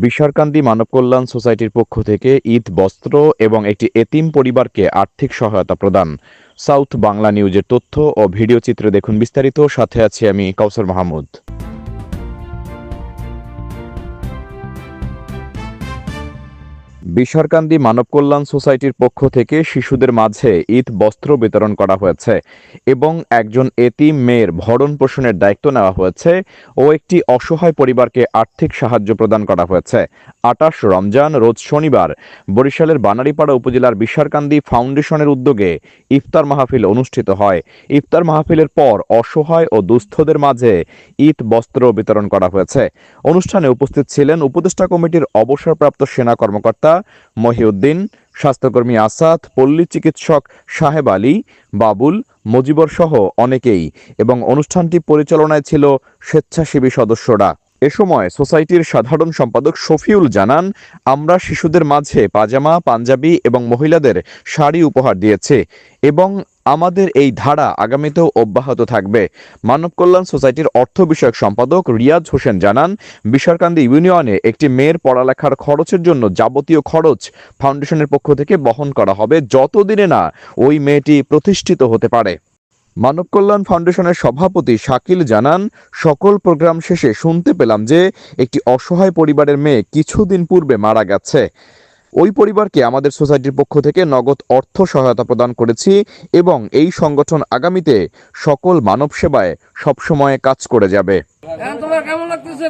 বিশারকান্দি মানব কল্যাণ সোসাইটির পক্ষ থেকে ঈদ বস্ত্র এবং একটি এতিম পরিবারকে আর্থিক সহায়তা প্রদান। সাউথ বাংলা নিউজের তথ্য ও ভিডিও চিত্রে দেখুন বিস্তারিত। সাথে আছি আমি কাউসার মাহমুদ। বিশারকান্দি মানব কল্যাণ সোসাইটির পক্ষ থেকে শিশুদের মাঝে ঈদ বস্ত্র বিতরণ করা হয়েছে এবং একজন এতিম মেয়ের ভরণ পোষণের দায়িত্ব নেওয়া হয়েছে ও একটি অসহায় পরিবারকে আর্থিক সাহায্য প্রদান করা হয়েছে। আটাশ রমজান, রোজ শনিবার, বরিশালের বানারীপাড়া উপজেলার বিশারকান্দি ফাউন্ডেশনের উদ্যোগে ইফতার মাহফিল অনুষ্ঠিত হয়। ইফতার মাহফিলের পর অসহায় ও দুস্থদের মাঝে ঈদ বস্ত্র বিতরণ করা হয়েছে। অনুষ্ঠানে উপস্থিত ছিলেন উপদেষ্টা কমিটির অবসরপ্রাপ্ত সেনা কর্মকর্তা মহিউদ্দিন, স্বাস্থ্যকর্মী আসাদ, পল্লী চিকিৎসক সাহেব আলী, বাবুল, মজিবর সহ অনেকেই। এবং অনুষ্ঠানটি পরিচালনায় ছিল স্বেচ্ছাসেবী সদস্যরা। এ সময় সোসাইটির সাধারণ সম্পাদক শফিউল জানান, আমরা শিশুদের মাঝে পাজামা, পাঞ্জাবি এবং মহিলাদের শাড়ি উপহার দিয়েছি এবং আমাদের এই ধারা আগামীতেও অব্যাহত থাকবে। মানব কল্যাণ সোসাইটির অর্থ বিষয়ক সম্পাদক রিয়াজ হোসেন জানান, বিশারকান্দি ইউনিয়নে একটি মেয়ের পড়ালেখার খরচের জন্য যাবতীয় খরচ ফাউন্ডেশনের পক্ষ থেকে বহন করা হবে, যতদিনে না ওই মেয়েটি প্রতিষ্ঠিত হতে পারে। মানব কল্যাণ ফাউন্ডেশনের সভাপতি শাকিল জানান সকল প্রোগ্রাম শেষে শুনতে পেলাম যে একটি অসহায় পরিবারের মেয়ে কিছুদিন পূর্বে মারা গেছে। ওই পরিবারকে আমাদের সোসাইটির পক্ষ থেকে নগদ অর্থ সহায়তা প্রদান করেছি এবং এই সংগঠন আগামীতে সকল মানব সেবায় সবসময় কাজ করে যাবে। কেমন লাগতেছে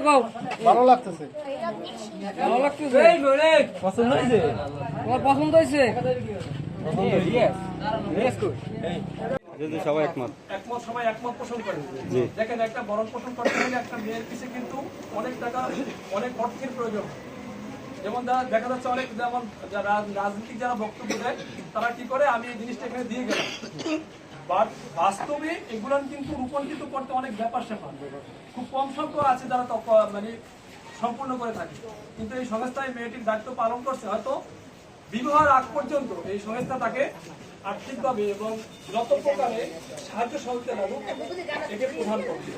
ভালো লাগতেছে। ভালো লাগতেছে? পছন্দ হয়েছে? পছন্দ হয়েছে? যদি সবাই একমত। একমত সবাই একমত পোষণ করে। দেখেন একটা বরণ পোষণ করতে হলে একটা মেয়ের পিছিয়ে কিন্তু অনেক টাকা অনেক অর্থের প্রয়োজন। যেমন দেখা যাচ্ছে অনেক যেমন যারা রাজনীতিক যারা বক্তব্য দেয় তারা কি করে? আমি এই জিনিসটা এখানে দিয়ে গেলাম। বাট বাস্তবে এগুলো কিন্তু রূপান্তরিত করতে অনেক ব্যাপার স্যাপার। খুব কম সংখ্যক আছে যারা মানে সম্পূর্ণ করে থাকে। কিন্তু এই সংস্থায় মেয়েটির দায়িত্ব পালন করছে। হয়তো বিবাহের আগ পর্যন্ত এই সংস্থা তাকে আর্থিকভাবে এবং যত প্রকারে সাহায্য সহযোগিতা লাগুক, একে প্রধান করছে